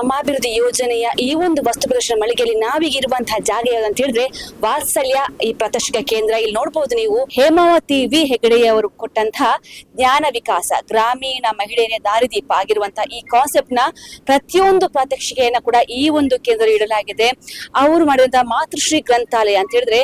ಗ್ರಾಮಾಭಿವೃದ್ಧಿ ಯೋಜನೆಯ ಈ ಒಂದು ವಸ್ತು ಪ್ರದರ್ಶನ ಮಳಿಗೆಯಲ್ಲಿ ನಾವೀಗ ಇರುವಂತಹ ಜಾಗ ಯಾವ್ದು ಹೇಳಿದ್ರೆ ವಾತ್ಸಲ್ಯ ಈ ಪ್ರದರ್ಶಕ ಕೇಂದ್ರ. ಇಲ್ಲಿ ನೋಡಬಹುದು ನೀವು ಹೇಮಾವತಿ ವಿ ಹೆಗಡೆಯವರು ಕೊಟ್ಟಂತಹ ಜ್ಞಾನ ವಿಕಾಸ, ಗ್ರಾಮೀಣ ಮಹಿಳೆಯರ ದಾರಿದೀಪ ಆಗಿರುವಂತಹ ಈ ಕಾನ್ಸೆಪ್ಟ್ನ ಪ್ರತಿಯೊಂದು ಪ್ರಾತ್ಯಕ್ಷಿಕೆಯನ್ನ ಕೂಡ ಈ ಒಂದು ಕೇಂದ್ರ ಇಡಲಾಗಿದೆ. ಅವರು ಮಾಡಿದಂತಹ ಮಾತೃಶ್ರೀ ಗ್ರಂಥಾಲಯ ಅಂತ ಹೇಳಿದ್ರೆ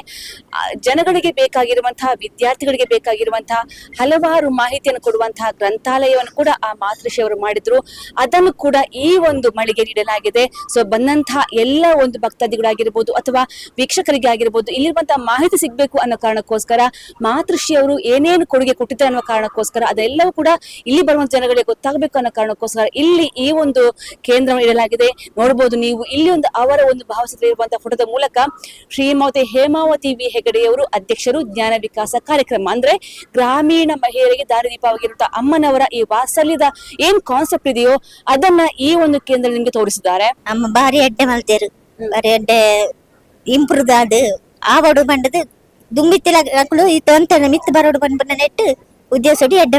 ಜನಗಳಿಗೆ ಬೇಕಾಗಿರುವಂತಹ, ವಿದ್ಯಾರ್ಥಿಗಳಿಗೆ ಬೇಕಾಗಿರುವಂತಹ ಹಲವಾರು ಮಾಹಿತಿಯನ್ನು ಕೊಡುವಂತಹ ಗ್ರಂಥಾಲಯವನ್ನು ಕೂಡ ಆ ಮಾತೃಶ್ರೀ ಅವರು ಮಾಡಿದ್ರು. ಅದನ್ನು ಕೂಡ ಈ ಒಂದು ಮಳಿಗೆ ನೀಡಲಾಗಿದೆ. ಸೊ ಬಂದಂತಹ ಎಲ್ಲ ಒಂದು ಭಕ್ತಾದಿಗಳಾಗಿರ್ಬೋದು ಅಥವಾ ವೀಕ್ಷಕರಿಗೆ ಆಗಿರ್ಬೋದು ಇಲ್ಲಿರುವಂತಹ ಮಾಹಿತಿ ಸಿಗಬೇಕು ಅನ್ನೋ ಕಾರಣಕ್ಕೋಸ್ಕರ ಮಾತೃಶ್ರೀ ಅವರು ಏನೇನು ಕೊಡುಗೆ ಕೊಟ್ಟಿದ್ದಾರೆ ಅನ್ನೋ ಕಾರಣಕ್ಕೋಸ್ಕರ, ಅದೆಲ್ಲವೂ ಕೂಡ ಇಲ್ಲಿ ಬರುವಂತ ಜನಗಳಿಗೆ ಗೊತ್ತಾಗಬೇಕು ಅನ್ನೋ ಕಾರಣಕ್ಕೋಸ್ಕರ ಇಲ್ಲಿ ಈ ಒಂದು ಕೇಂದ್ರವನ್ನು ಇಡಲಾಗಿದೆ. ನೋಡಬಹುದು ನೀವು ಇಲ್ಲಿ ಒಂದು ಅವರ ಒಂದು ಭಾವಚಿತ್ರ ಇರುವಂತಹ ಫೋಟೋದ ಮೂಲಕ ಶ್ರೀಮಾವತಿ ಹೇಮಾವತಿ ವಿ ಹೆಗಡೆಯವರು ಅಧ್ಯಕ್ಷರು ಜ್ಞಾನ ವಿಕಾಸ ಕಾರ್ಯಕ್ರಮ. ಅಂದ್ರೆ ಗ್ರಾಮೀಣ ಮಹಿಳೆಯರಿಗೆ ದಾರಿದೀಪವಾಗಿರುವಂತಹ ಅಮ್ಮನವರ ಈ ವಾತ್ಸಲ್ಯದ ಏನ್ ಕಾನ್ಸೆಪ್ಟ್ ಇದೆಯೋ ಅದನ್ನ ಈ ಒಂದು ಕೇಂದ್ರ ನಿಮ್ಗೆ ತೋರಿಸಿದ್ದಾರೆ. ನಮ್ಮ ಬಾರಿ ಅಡ್ಡೆ ಮಲ್ತೇರು. ಬಾರಿ ಅಡ್ಡೆ ಇಂಪ್ರೂವ್ ಆದ್ ಆವಡು ಬಂಡದು. ದುಂಬಿತ್ತಿಲ ಅಕ್ಲು ಇತ್ತು ಅಂತ ಮಿತ್ತು ಬರೋಡು ಬಂದ್ ಬಂದ ನೆಟ್ಟು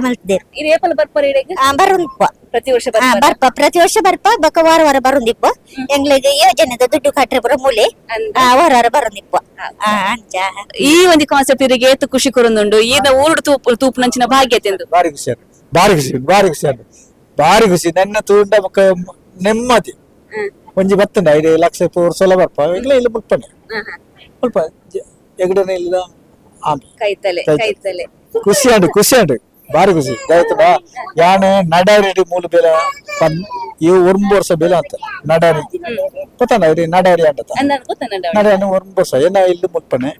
ಮಲ್ತಿದ್ದೇರು ಈ ರೇಪಲ್ ಬರ್ಪರ್ ಆ ಬರುಂದಿಪ್ಪ ಪ್ರತಿ ವರ್ಷ ಆ ಬರ್ಪರ್. ಬರ್ಪ. ಪ್ರತಿ ವರ್ಷ ಬರ್ಪ. ಬಕ ವಾರ ವಾರ ಬರುಂದಿಪ್ಪ ಎಂಗ್ಳಿಗೆ ಯೋಜನೆದ ದುಡ್ಡು ಕಟ್ರೆ ಬರೋ ಮೂಲೆ. ಆ ವಾರ ವಾರ ಬರುಂದಿಪ್ಪ ಆ ಅಂಚ ಈ ಒಂದು ಕಾನ್ಸೆಪ್ಟ್ ಇರಿಗೆ ಏತು ಖುಷಿ ಕೊರೊಂದುಂಡು ಈದ ಊರುಡು ತೂಪು ತೂಪು ನಂಚಿನ ಭಾಗ್ಯತೆ ತಿಂದು ಬಾರಿ ಖುಷಿ ಬಾರಿ ಖುಷಿ ಬಾರಿ ಆಯ್ತು. ಖುಷಿ. ನನ್ನ ತೂಂಡ ಮಕ್ಕ ನೆಮ್ಮದಿ. ಒಂಜಿ ಬತ್ತಂಡ ಐದು ಲಕ್ಷ ಪೂರ್ ಸೊಲ ಬರ್ಪ. ಇಲ್ಲ ಇಲ್ಲ ಮುಟ್ಪಂಡೆ ಮುಲ್ಪ ಎಗಡನೆ ಇಲ್ಲ ಆಮೆ. ಕೈತಲೆ ಕೈತಲೆ. ಕೈತಲೆ ಖುಷಿ ಅಂಡ್ ಖುಷಿ ಅಂಡ್ ಭಾರಿ ಖುಷಿ. ಆಯ್ತದ ಯಾಣೆ ನಡಾರಿ ಮೂಲು ಬೇಲೆ ಪನ್ ಇವು ಒಂದು ವರ್ಷ ಬೇಲೆ ಅಂತ. ನಡಾರಿ. ಗೊತ್ತಾನ ಇದು ನಡಾರಿ ಅಂತ ನಡಾರಿ. ಒಂದು ವರ್ಷ. ಏನ ಇಲ್ಲಿ ಮುಟ್ಪನೆ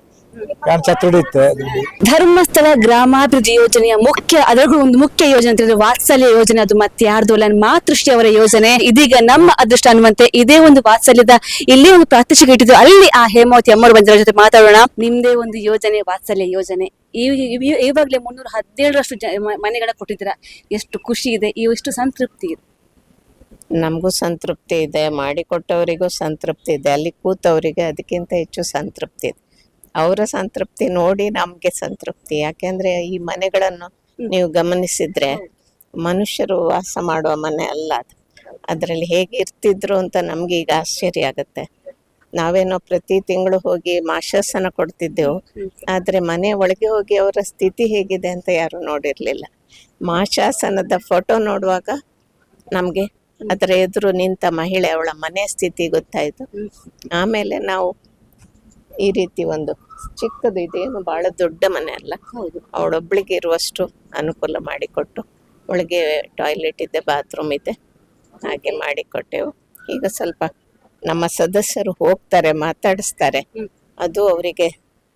ಧರ್ಮಸ್ಥಳ ಗ್ರಾಮಾಭಿವೃದ್ಧಿ ಯೋಜನೆಯ ಮುಖ್ಯ ಅದರಲ್ಲೂ ಒಂದು ಮುಖ್ಯ ಯೋಜನೆ ಅಂತ ಹೇಳಿದ್ರೆ ವಾತ್ಸಲ್ಯ ಯೋಜನೆ ಅದು ಮತ್ತೆ ಯಾರ್ದು ಅಲ್ಲ ಮಾತೃಶ್ರೀ ಅವರ ಯೋಜನೆ. ಇದೀಗ ನಮ್ಮ ಅದೃಷ್ಟ ಅನ್ನುವಂತೆ ಇದೇ ಒಂದು ವಾತ್ಸಲ್ಯದ ಇಲ್ಲಿ ಒಂದು ಪ್ರಾತ್ಯಕ್ಷಿಕೆ ಇಟ್ಟಿದ್ರು ಅಲ್ಲಿ ಆ ಹೇಮಾವತಿ ಅಮ್ಮರು ಬಂದಿರೋ ಜೊತೆ ಮಾತಾಡೋಣ. ನಿಮ್ದೇ ಒಂದು ಯೋಜನೆ ವಾತ್ಸಲ್ಯ ಯೋಜನೆ. ಇವಾಗಲೇ ಮುನ್ನೂರ ಹದಿನೇಳರಷ್ಟು ಜ- ಮನೆಗಳ ಕೊಟ್ಟಿದ್ದೀರಾ. ಎಷ್ಟು ಖುಷಿ ಇದೆ ಇವು ಎಷ್ಟು ಸಂತೃಪ್ತಿ ಇದೆ. ನಮಗೂ ಸಂತೃಪ್ತಿ ಇದೆ ಮಾಡಿಕೊಟ್ಟವರಿಗೂ ಸಂತೃಪ್ತಿ ಇದೆ ಅಲ್ಲಿ ಕೂತವರಿಗೆ ಅದಕ್ಕಿಂತ ಹೆಚ್ಚು ಸಂತೃಪ್ತಿ ಇದೆ. ಅವರ ಸಂತೃಪ್ತಿ ನೋಡಿ ನಮಗೆ ಸಂತೃಪ್ತಿ. ಯಾಕೆಂದ್ರೆ ಈ ಮನೆಗಳನ್ನು ನೀವು ಗಮನಿಸಿದ್ರೆ ಮನುಷ್ಯರು ವಾಸ ಮಾಡುವ ಮನೆ ಅಲ್ಲ ಅದು. ಅದರಲ್ಲಿ ಹೇಗೆ ಇರ್ತಿದ್ರು ಅಂತ ನಮ್ಗೆ ಈಗ ಆಶ್ಚರ್ಯ ಆಗುತ್ತೆ. ನಾವೇನೋ ಪ್ರತಿ ತಿಂಗಳು ಹೋಗಿ ಮಾಶಾಸನ ಕೊಡ್ತಿದ್ದೆವು. ಆದ್ರೆ ಮನೆ ಒಳಗೆ ಹೋಗಿ ಅವರ ಸ್ಥಿತಿ ಹೇಗಿದೆ ಅಂತ ಯಾರು ನೋಡಿರ್ಲಿಲ್ಲ. ಮಾಶಾಸನದ ಫೋಟೋ ನೋಡುವಾಗ ನಮ್ಗೆ ಅದರ ಎದುರು ನಿಂತ ಮಹಿಳೆ ಅವಳ ಮನೆ ಸ್ಥಿತಿ ಗೊತ್ತಾಯ್ತು. ಆಮೇಲೆ ನಾವು ಈ ರೀತಿ ಒಂದು ಚಿಕ್ಕದು ಇದೇನು ಬಹಳ ದೊಡ್ಡ ಮನೆ ಅಲ್ಲ. ಅವಳೊಬ್ಳಿಗೆ ಇರುವಷ್ಟು ಅನುಕೂಲ ಮಾಡಿಕೊಟ್ಟು ಒಳಗೆ ಟಾಯ್ಲೆಟ್ ಇದೆ ಬಾತ್ರೂಮ್ ಇದೆ ಹಾಗೆ ಮಾಡಿಕೊಟ್ಟೆವು. ಈಗ ಸ್ವಲ್ಪ ನಮ್ಮ ಸದಸ್ಯರು ಹೋಗ್ತಾರೆ ಮಾತಾಡಿಸ್ತಾರೆ. ಅದು ಅವರಿಗೆ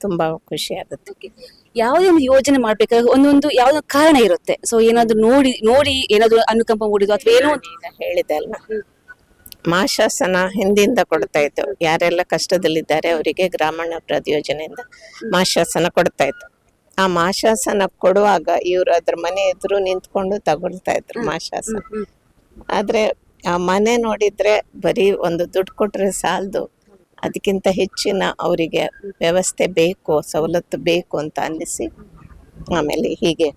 ತುಂಬಾ ಖುಷಿ ಆಗುತ್ತೆ. ಯಾವುದೇ ಒಂದು ಯೋಜನೆ ಮಾಡ್ಬೇಕಾದ್ರೆ ಒಂದೊಂದು ಯಾವ್ದೋ ಕಾರಣ ಇರುತ್ತೆ. ಸೊ ಏನಾದ್ರು ನೋಡಿ ನೋಡಿ ಏನಾದ್ರು ಅನುಕಂಪ ಮೂಡಿದ್ರು ಅಥವಾ ಏನೋ ಹೇಳಿದೆ ಅಲ್ವಾ? ಮಾಶಾಸನ ಹಿಂದಿಂದ ಕೊಡ್ತಾ ಇತ್ತು ಯಾರೆಲ್ಲ ಕಷ್ಟದಲ್ಲಿದ್ದಾರೆ ಅವರಿಗೆ ಗ್ರಾಮೀಣಾಭಿವೃದ್ಧಿ ಯೋಜನೆಯಿಂದ ಮಾಶಾಸನ ಕೊಡ್ತಾ ಇತ್ತು ಆ ಮಾಶಾಸನ ಕೊಡುವಾಗ ಇವರು ಅದ್ರ ಮನೆ ಎದುರು ನಿಂತ್ಕೊಂಡು ತಗೊಳ್ತಾ ಇದ್ರು ಮಾಶಾಸನ ಆದ್ರೆ ಆ ಮನೆ ನೋಡಿದ್ರೆ ಬರೀ ಒಂದು ದುಡ್ಡು ಕೊಟ್ರೆ ಸಾಲದು. ಅದಕ್ಕಿಂತ ಹೆಚ್ಚಿನ ಅವರಿಗೆ ವ್ಯವಸ್ಥೆ ಬೇಕು ಸವಲತ್ತು ಬೇಕು ಅಂತ ಅನ್ನಿಸಿ ಆಮೇಲೆ ಹೀಗೆ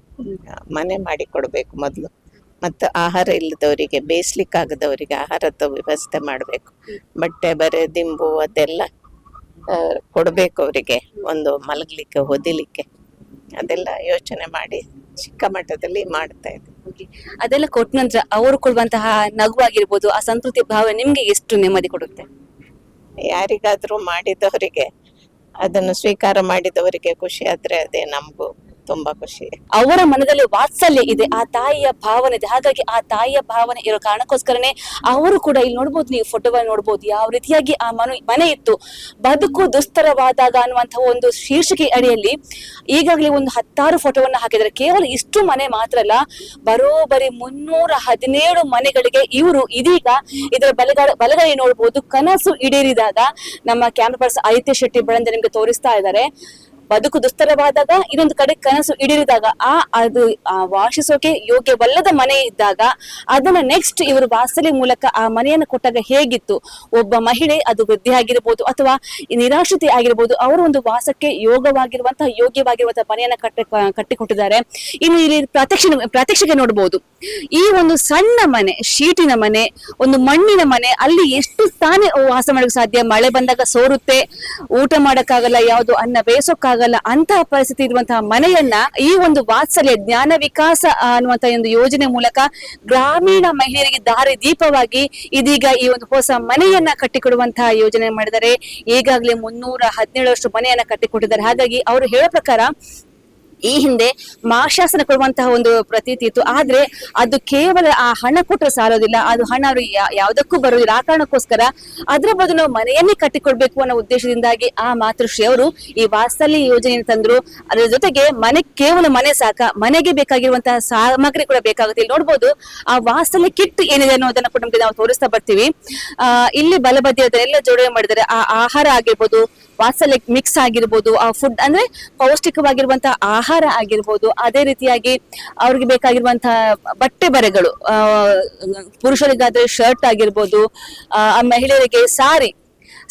ಮನೆ ಮಾಡಿ ಕೊಡಬೇಕು ಮೊದಲು. ಮತ್ತು ಆಹಾರ ಇಲ್ಲದವರಿಗೆ ಬೇಯಿಸ್ಲಿಕ್ಕಾಗದವರಿಗೆ ಆಹಾರದ ವ್ಯವಸ್ಥೆ ಮಾಡಬೇಕು. ಬಟ್ಟೆ ಬರೆ ದಿಂಬು ಅದೆಲ್ಲ ಕೊಡಬೇಕು ಅವರಿಗೆ ಒಂದು ಮಲಗಲಿಕ್ಕೆ ಹೊದಿಲಿಕ್ಕೆ. ಅದೆಲ್ಲ ಯೋಚನೆ ಮಾಡಿ ಚಿಕ್ಕ ಮಟ್ಟದಲ್ಲಿ ಮಾಡ್ತಾ ಇದ್ದೆ. ಅದೆಲ್ಲ ಕೊಟ್ಟ ನಂತರ ಅವರು ಕೊಡುವಂತಹ ನಗು ಆಗಿರ್ಬೋದು ಆ ಸಂಸ್ಕೃತಿ ಭಾವ ನಿಮಗೆ ಎಷ್ಟು ನೆಮ್ಮದಿ ಕೊಡುತ್ತೆ? ಯಾರಿಗಾದರೂ ಮಾಡಿದವರಿಗೆ ಅದನ್ನು ಸ್ವೀಕಾರ ಮಾಡಿದವರಿಗೆ ಖುಷಿ ಆದರೆ ಅದೇ ನಮಗೂ ತುಂಬಾ ಖುಷಿ. ಅವರ ಮನದಲ್ಲಿ ವಾತ್ಸಲ್ಯ ಇದೆ, ಆ ತಾಯಿಯ ಭಾವನೆ ಇದೆ. ಹಾಗಾಗಿ ಆ ತಾಯಿಯ ಭಾವನೆ ಇರೋ ಕಾರಣಕ್ಕೋಸ್ಕರನೇ ಅವರು ಕೂಡ ಇಲ್ಲಿ ನೋಡ್ಬೋದು, ನೀವು ಫೋಟೋಗಳು ನೋಡ್ಬೋದು, ಯಾವ ರೀತಿಯಾಗಿ ಆ ಮನೆ ಮನೆ ಇತ್ತು. ಬದುಕು ದುಸ್ತರವಾದಾಗ ಅನ್ನುವಂತಹ ಒಂದು ಶೀರ್ಷಿಕೆ ಅಡಿಯಲ್ಲಿ ಈಗಾಗಲೇ ಒಂದು ಹತ್ತಾರು ಫೋಟೋವನ್ನು ಹಾಕಿದ್ದಾರೆ. ಕೇವಲ ಇಷ್ಟು ಮನೆ ಮಾತ್ರ ಅಲ್ಲ, ಬರೋಬರಿ ಮುನ್ನೂರ ಹದಿನೇಳು ಮನೆಗಳಿಗೆ ಇವರು ಇದೀಗ ಇದರ ಬಲಗಡೆ ನೋಡ್ಬೋದು. ಕನಸು ಈಡೇರಿದಾಗ ನಮ್ಮ ಕ್ಯಾಮ್ರಾ ಪರ್ಸನ್ ಆದಿತ್ಯ ಶೆಟ್ಟಿ ಬಳಂದ ನಿಮ್ಗೆ ತೋರಿಸ್ತಾ ಇದ್ದಾರೆ. ಬದುಕು ದುಸ್ತರವಾದಾಗ ಇನ್ನೊಂದು ಕಡೆ ಕನಸು ಈಡೇರಿದಾಗ ಆ, ಅದು ವಾಸಿಸೋಕೆ ಯೋಗ್ಯವಲ್ಲದ ಮನೆ ಇದ್ದಾಗ ಅದನ್ನ ನೆಕ್ಸ್ಟ್ ಇವರು ವಾಸಲಿ ಮೂಲಕ ಆ ಮನೆಯನ್ನು ಕೊಟ್ಟಾಗ ಹೇಗಿತ್ತು? ಒಬ್ಬ ಮಹಿಳೆ ಅದು ವೃದ್ಧಿ ಆಗಿರ್ಬೋದು ಅಥವಾ ನಿರಾಶ್ರಿತಿ ಆಗಿರ್ಬೋದು, ಅವರು ಒಂದು ವಾಸಕ್ಕೆ ಯೋಗವಾಗಿರುವಂತಹ ಯೋಗ್ಯವಾಗಿರುವಂತಹ ಮನೆಯನ್ನ ಕಟ್ಟ, ಕಟ್ಟಿಕೊಟ್ಟಿದ್ದಾರೆ. ಇನ್ನು ಇಲ್ಲಿ ಪ್ರತ್ಯಕ್ಷ ಪ್ರತ್ಯಕ್ಷಗೆ ನೋಡಬಹುದು ಈ ಒಂದು ಸಣ್ಣ ಮನೆ, ಶೀಟಿನ ಮನೆ, ಒಂದು ಮಣ್ಣಿನ ಮನೆ, ಅಲ್ಲಿ ಎಷ್ಟು ತಾನೇ ವಾಸ ಮಾಡಕ್ಕೆ ಸಾಧ್ಯ? ಮಳೆ ಬಂದಾಗ ಸೋರುತ್ತೆ, ಊಟ ಮಾಡಕ್ಕಾಗಲ್ಲ, ಯಾವುದು ಅನ್ನ ಬೇಯಿಸೋಕ್ಕಾಗಲ್ಲ ಅಂತಹ ಪರಿಸ್ಥಿತಿ ಇರುವಂತಹ ಮನೆಯನ್ನ ಈ ಒಂದು ವಾತ್ಸಲ್ಯ ಜ್ಞಾನ ವಿಕಾಸ ಅನ್ನುವಂತಹ ಒಂದು ಯೋಜನೆ ಮೂಲಕ ಗ್ರಾಮೀಣ ಮಹಿಳೆಯರಿಗೆ ದಾರಿ ದೀಪವಾಗಿ ಇದೀಗ ಈ ಒಂದು ಹೊಸ ಮನೆಯನ್ನ ಕಟ್ಟಿಕೊಡುವಂತಹ ಯೋಜನೆ ಮಾಡಿದರೆ ಈಗಾಗಲೇ ಮುನ್ನೂರ ಹದಿನೇಳರಷ್ಟು ಮನೆಯನ್ನ ಕಟ್ಟಿಕೊಟ್ಟಿದ್ದಾರೆ. ಹಾಗಾಗಿ ಅವರು ಹೇಳೋ ಪ್ರಕಾರ ಈ ಹಿಂದೆ ಮಾಶಾಸನ ಕೊಡುವಂತಹ ಒಂದು ಪ್ರತೀತಿ ಇತ್ತು. ಆದ್ರೆ ಅದು ಕೇವಲ ಆ ಹಣ ಕೊಟ್ಟರೆ ಸಾಲೋದಿಲ್ಲ. ಅದು ಹಣ ಅವರು ಯಾವುದಕ್ಕೂ ಬರೋದಿಲ್ಲ ಆ ಕಾರಣಕ್ಕೋಸ್ಕರ ಅದರ ಬದಲು ನಾವು ಮನೆಯನ್ನೇ ಕಟ್ಟಿಕೊಡ್ಬೇಕು ಅನ್ನೋ ಉದ್ದೇಶದಿಂದಾಗಿ ಆ ಮಾತೃಶ್ರೀ ಅವರು ಈ ವಾತ್ಸಲ್ಯ ಯೋಜನೆಯನ್ನು ತಂದ್ರು. ಅದರ ಜೊತೆಗೆ ಮನೆ ಕೇವಲ ಮನೆ ಸಾಕ, ಮನೆಗೆ ಬೇಕಾಗಿರುವಂತಹ ಸಾಮಗ್ರಿ ಕೂಡ ಬೇಕಾಗುತ್ತೆ. ಇಲ್ಲಿ ನೋಡ್ಬೋದು ಆ ವಾತ್ಸಲ್ಯ ಕಿಟ್ ಏನಿದೆ ಅನ್ನೋದನ್ನ ಕೂಡ ನಮಗೆ ನಾವು ತೋರಿಸ್ತಾ ಬರ್ತೀವಿ. ಇಲ್ಲಿ ಬಲಬದಿ ಅದನ್ನೆಲ್ಲ ಜೋಡಣೆ ಮಾಡಿದರೆ ಆ ಆಹಾರ ಆಗಿರ್ಬೋದು, ವಾತ್ಸಲ್ಯ ಮಿಕ್ಸ್ ಆಗಿರ್ಬೋದು, ಆ ಫುಡ್ ಅಂದ್ರೆ ಪೌಷ್ಟಿಕವಾಗಿರುವಂತಹ ಆಹಾರ ಆಗಿರ್ಬೋದು ಅದೇ ರೀತಿಯಾಗಿ ಅವ್ರಿಗೆ ಬೇಕಾಗಿರುವಂತಹ ಬಟ್ಟೆ ಬರೆಗಳು ಪುರುಷರಿಗಾದ್ರೆ ಶರ್ಟ್ ಆಗಿರ್ಬೋದು ಆ ಮಹಿಳೆಯರಿಗೆ ಸಾರಿ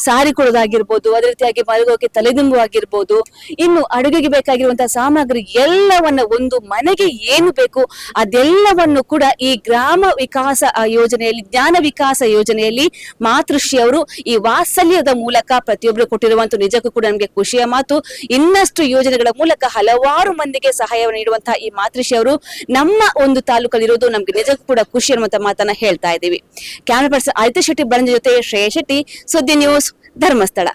ಸಾರಿ ಕೊಡೋದಾಗಿರ್ಬೋದು, ಅದೇ ರೀತಿಯಾಗಿ ಮಲಗೋಕೆ ತಲೆದಿಂಬು ಆಗಿರ್ಬೋದು ಇನ್ನು ಅಡುಗೆಗೆ ಬೇಕಾಗಿರುವಂತಹ ಸಾಮಗ್ರಿ ಎಲ್ಲವನ್ನ ಒಂದು ಮನೆಗೆ ಏನು ಬೇಕು ಅದೆಲ್ಲವನ್ನು ಕೂಡ ಈ ಗ್ರಾಮ ವಿಕಾಸ ಯೋಜನೆಯಲ್ಲಿ, ಜ್ಞಾನ ವಿಕಾಸ ಯೋಜನೆಯಲ್ಲಿ ಮಾತೃಶ್ರೀ ಅವರು ಈ ವಾತ್ಸಲ್ಯದ ಮೂಲಕ ಪ್ರತಿಯೊಬ್ಬರು ಕೊಟ್ಟಿರುವಂತ ನಿಜಕ್ಕೂ ಕೂಡ ನಮಗೆ ಖುಷಿಯ ಮಾತು. ಇನ್ನಷ್ಟು ಯೋಜನೆಗಳ ಮೂಲಕ ಹಲವಾರು ಮಂದಿಗೆ ಸಹಾಯವನ್ನು ನೀಡುವಂತಹ ಈ ಮಾತೃಶ್ರೀ ಅವರು ನಮ್ಮ ಒಂದು ತಾಲೂಕಲ್ಲಿ ಇರೋದು ನಮ್ಗೆ ನಿಜಕ್ಕೂ ಕೂಡ ಖುಷಿ ಅನ್ನುವಂತ ಮಾತನ್ನ ಹೇಳ್ತಾ ಇದ್ದೀವಿ. ಕ್ಯಾಮರಾ ಪರ್ಸನ್ ಆದಿತ್ಯ ಶೆಟ್ಟಿ, ಬರಂಜ ಜೊತೆ ಶ್ರೇಯ ಶೆಟ್ಟಿ, ಸುದ್ದಿ ಧರ್ಮಸ್ಥಳ.